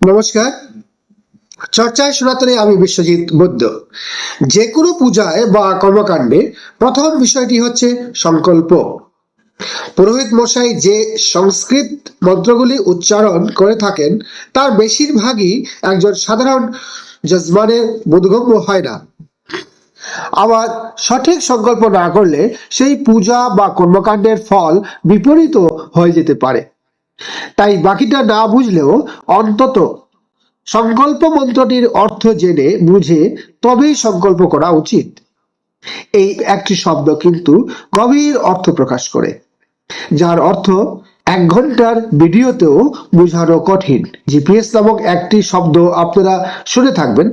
নমস্কার। চর্চায় সনাতনে আমি বিশ্বজিৎ বৈদ্য যে কোনো পূজায় বা কর্মকাণ্ডে প্রথম বিষয়টি হচ্ছে সংকল্প। পুরোহিত মশাই যে সংস্কৃত মন্ত্রগুলি উচ্চারণ করে থাকেন, তার বেশিরভাগই একজন সাধারণ যজমানের বোধগম্য হয় না। আবার সঠিক সংকল্প না করলে সেই পূজা বা কর্মকাণ্ডের ফল বিপরীত হয়ে যেতে পারে। তাই বাকিটা না বুঝলেও অন্তত সংকল্প মন্ত্রটির অর্থ জেনে বুঝে তবেই সংকল্প করা উচিত। এই একটি শব্দ কিন্তু গভীর অর্থ প্রকাশ করে, যার অর্থ এক ঘণ্টার ভিডিওতেও বোঝানো কঠিন। জিপিএস নামক একটি শব্দ আপনারা শুনে থাকবেন,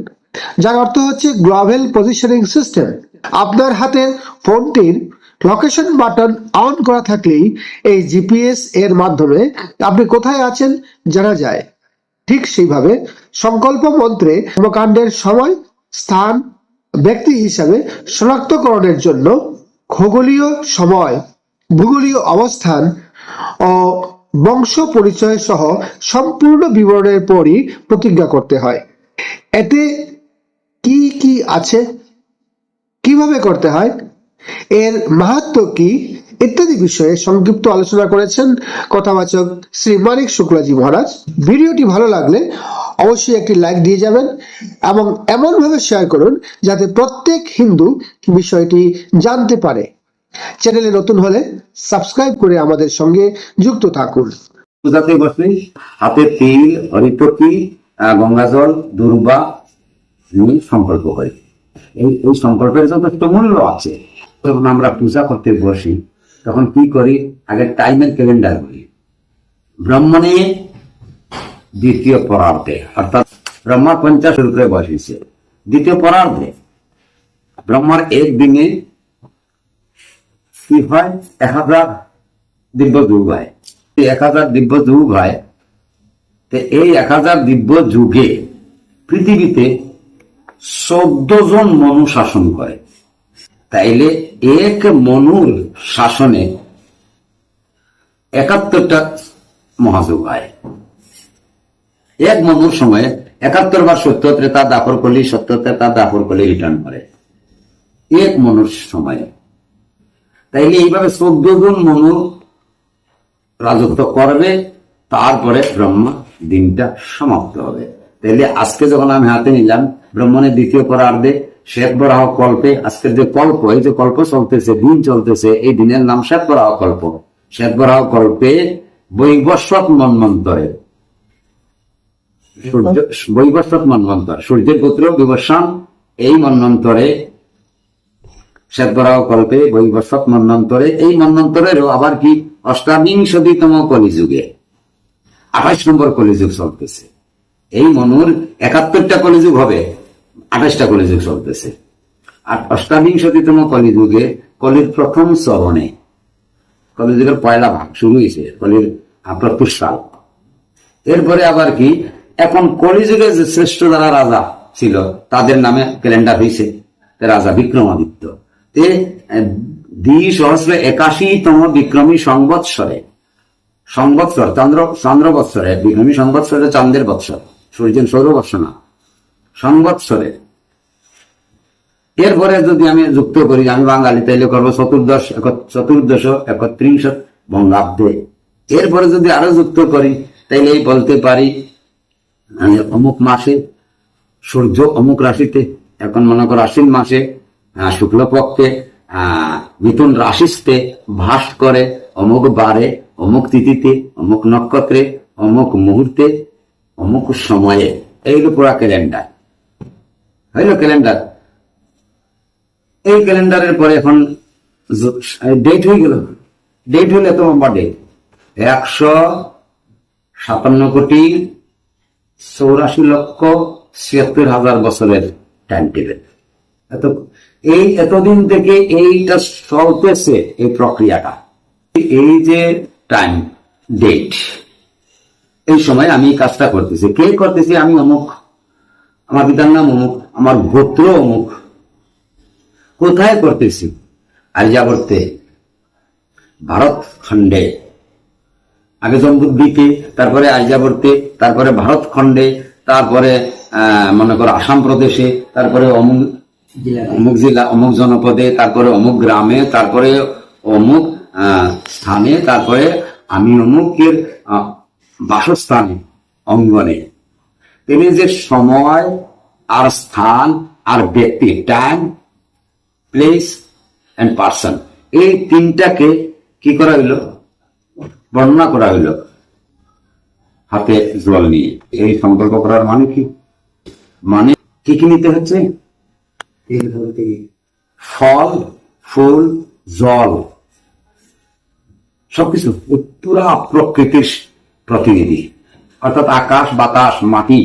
যার অর্থ হচ্ছে গ্লোবাল পজিশনিং সিস্টেম। আপনার হাতের ফোনটির লোকেশন বাটন অন করা থাকলেই এই জিপিএস এর মাধ্যমে আপনি কোথায় আছেন জানা যায়। ঠিক সেইভাবে সংকল্প মন্ত্রে কর্মকাণ্ডের সময়, স্থান, ব্যক্তি হিসাবে শনাক্তকরণের জন্য খগোলীয় সময়, ভূগোলীয় অবস্থান ও বংশ পরিচয় সহ সম্পূর্ণ বিবরণের পরই প্রতিজ্ঞা করতে হয়। এতে কি কি আছে? কীভাবে করতে হয়? এর মাহাত্ম কি ইত্যাদি বিষয়ে সংক্ষিপ্ত আলোচনা করেছেন কথাবাচক শ্রী মানিক শুক্লাজি মহারাজ। ভিডিওটি ভালো লাগলে অবশ্যই একটি লাইক দিয়ে যাবেন এবং এমনভাবে শেয়ার করুন যাতে প্রত্যেক হিন্দু বিষয়টি জানতে পারে। চ্যানেলে নতুন হলে সাবস্ক্রাইব করে আমাদের সঙ্গে যুক্ত থাকুন। পূজাতে বসলে হাতে তিল আহ, গঙ্গাজল দুর্বা সংকল্প করি এই এই সংকল্পের যথেষ্ট মূল্য আছে। যখন আমরা পূজা করতে বসি, তখন কি করি? আগে টাইমের ক্যালেন্ডার করি। ব্রাহ্মণে দ্বিতীয় পরার্ধে, অর্থাৎ ব্রহ্মা পঞ্চাশ রূপে বসিছে। দ্বিতীয় পরার্ধে, ব্রহ্মার এক দিনে কি হয়? এক হাজার দিব্য যুগ হয়। এক হাজার দিব্য যুগ হয়। তো এই এক হাজার দিব্য যুগে পৃথিবীতে চোদ্দ জন মনু শাসন করে। তাইলে এক মনুর শাসনে একাত্তরটা মহাযুগ হয়। এক মনুর সময় একাত্তর বার সত্তর ত্রেতা দাপর করলে সত্তর ত্রেতা দাপর করলে রিটার্ন করে। এক মনুর সময়ে। তাইলে এইভাবে চোদ্দ জন মনু রাজত্ব করবে, তারপরে ব্রহ্মা দিনটা সমাপ্ত হবে। তাইলে আজকে যখন আমি হাতে নিলাম, ব্রহ্মণের দ্বিতীয় পরার্ধে শ্বেত বরাহ কল্পে, আজকের যে কল্প, এই যে কল্প চলতেছে, দিন চলতেছে, এই দিনের নাম শ্বেত বরাহ কল্প। শ্বেত বরাহ কল্পে বৈবস্বত মন্মন্তরে। সূর্য বৈবস্বত মন্মন্তর, সূর্যের পুত্র বিবস্বান এই মন্মন্তরে শ্বেতবরাহ কল্পে বৈবস্বত মন্বন্তরে এই মন্বন্তরেরও আবার কি অষ্টাবিংশতিতম কলিযুগে, আঠাশ নম্বর কলিযুগ চলতেছে। এই মনুর একাত্তরটা কলিযুগ হবে, আঠাশটা কলিযুগ চলতেছে। আর অষ্টাবিংশতিতম কলিযুগে কলির প্রথম চরণে কলিযুগের পয়লা ভাগ শুরু হয়েছে, কলির প্রত্যুষ সাল এরপরে আবার কি, এখন কলিযুগে যে শ্রেষ্ঠ যারা রাজা ছিল, তাদের নামে ক্যালেন্ডার হয়েছে রাজা বিক্রমাদিত্য। তে দ্বি সহস্র একাশিতম বিক্রমী সংবৎসরে সংবৎসর চন্দ্র চন্দ্র বৎসরে বিক্রমী সংবৎসরে চন্দ্রের বৎসর। সূর্যের সৌর বৎস না। সংবৎসরে। এরপরে যদি আমি যুক্ত করি আমি বাঙালি তাইলে করব চতুর্দশ চতুর্দশ একত্রিশ বঙ্গাব্দে। এরপরে যদি আরও যুক্ত করি তাইলে এই বলতে পারি অমুক মাসে সূর্য অমুক রাশিতে এখন মনে করো আশ্বিন মাসে শুক্লপক্ষে আহ, মিথুন রাশিতে ভাস করে অমুক বারে অমুক তিথিতে, অমুক নক্ষত্রে, অমুক মুহূর্তে, অমুক সময়ে। এইগুলো পুরা ক্যালেন্ডার। হইল ক্যালেন্ডার। এই ক্যালেন্ডারের পরে এখন ডেট হয়ে গেল। ডেট হইলে এত লম্বা ডেট একশো সাতান্ন কোটি চৌরাশি লক্ষ ছিয়াত্তর হাজার বছরের টাইম টেবিল এত এই এতদিন থেকে এইটা চলতেছে এই প্রক্রিয়াটা। এই যে টাইম ডেট এই সময় আমি কাজটা করতেছি। কে করতেছি? আমি অমুক আমার পিতার নাম অমুক আমার গোত্র অমুক। কোথায় করতেছি? আর্যাবর্তে ভারত খণ্ডে। আগে জম্বুদ্বীপে তারপরে আইজাবর্তে তারপরে ভারত খণ্ডে তারপরে আহ, মনে করো আসাম প্রদেশে তারপরে অমুক অমুক জেলা অমুক জনপদে তারপরে অমুক গ্রামে তারপরে অমুক আহ, স্থানে তারপরে আমি অমুকের বাসস্থানে অঙ্গনে। তিনি যে সময় আর স্থান আর ব্যক্তি টাইম প্লেস এন্ড পার্সন এই তিনটাকে কি করা হইল? বর্ণনা করা হইল। হাতে জল নিয়ে। এই সংকল্প করার মানে কি? মানে কি কি নিতে হচ্ছে? ফল ফুল জল। সবকিছু পুরা প্রকৃতির প্রতিনিধি। অর্থাৎ আকাশ, বাতাস, মাটি।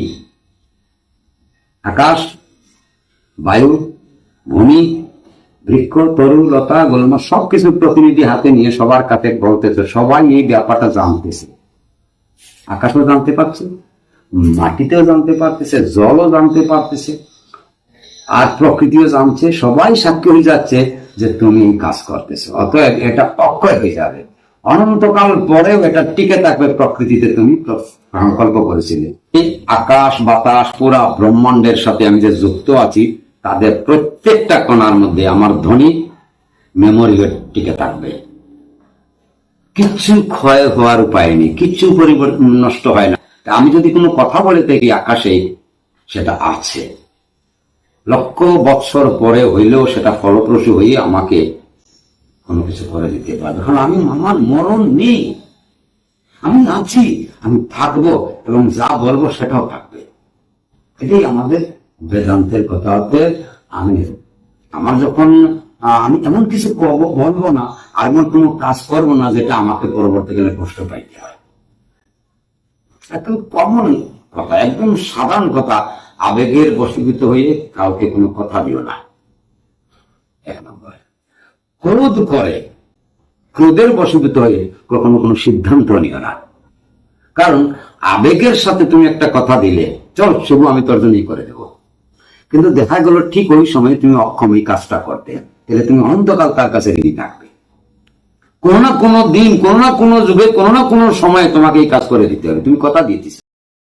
আকাশ, বায়ু, ভূমি, বৃক্ষ, তরু, লতা, গোলমা, সবকিছু প্রতিনিধি হাতে নিয়ে সবার কাছে বলতেছে, সবাই এই ব্যাপারটা জানতেছে। আকাশও জানতে পারছে, মাটিতেও জানতে পারতেছে, জলও জানতে পারতেছে, আর প্রকৃতিও জানছে, সবাই সাক্ষী হয়ে যাচ্ছে যে তুমি কাজ করতেছো, অতএব এটা অক্ষয় হয়ে যাবে। অনন্তকাল পরেও এটা টিকে থাকবে প্রকৃতিতে, তুমি সংকল্প করেছিলে। এই আকাশ, বাতাস, পুরা ব্রহ্মাণ্ডের সাথে আমি যে যুক্ত আছি, তাদের প্রত্যেকটা কণার মধ্যে আমার ধ্বনি মেমোরি টিকে থাকবে। কিচ্ছু ক্ষয় হওয়ার উপায় নেই কিচ্ছু পরিবর্তন নষ্ট হয় না। আমি যদি কোনো কথা বলে থাকি আকাশে, সেটা আছে। লক্ষ বৎসর পরে হইলেও সেটা ফলপ্রসূ হয়ে আমাকে কোনো কিছু করে দিতে পারবে। কারণ আমি আমার মরণ নেই। আমি আছি, আমি থাকব এবং যা বলব সেটাও থাকবে। এটাই আমাদের বেদান্তের কথা। হতে আমি, আমার যখন আমি এমন কিছু করব, বলব না, আর এমন কোনো কাজ করব না যেটা আমাকে পরবর্তীকালে কষ্ট পাইতে হয়। একদম কমন কথা, একদম সাধারণ কথা। আবেগের বশীভূত হয়ে কাউকে কোনো কথা দিও না। এক নম্বর। ক্রোধ করে। ক্রোধের বশীভূত হয়ে কখনো কোনো সিদ্ধান্ত নিও না। কারণ আবেগের সাথে তুমি একটা কথা দিলে, চল শুভ, আমি তোর জন্যই করে দেবো। কিন্তু দেখা গেল ঠিক ওই সময় তুমি অক্ষম এই কাজটা করতে। তাহলে তুমি অনন্তকাল তার কাছে ঋণী থাকবে? কোনো না কোনো দিন, কোনো না কোনো যুগে, কোনো না কোনো সময়ে তোমাকে এই কাজ করে দিতে হবে। তুমি কথা দিয়েছিস।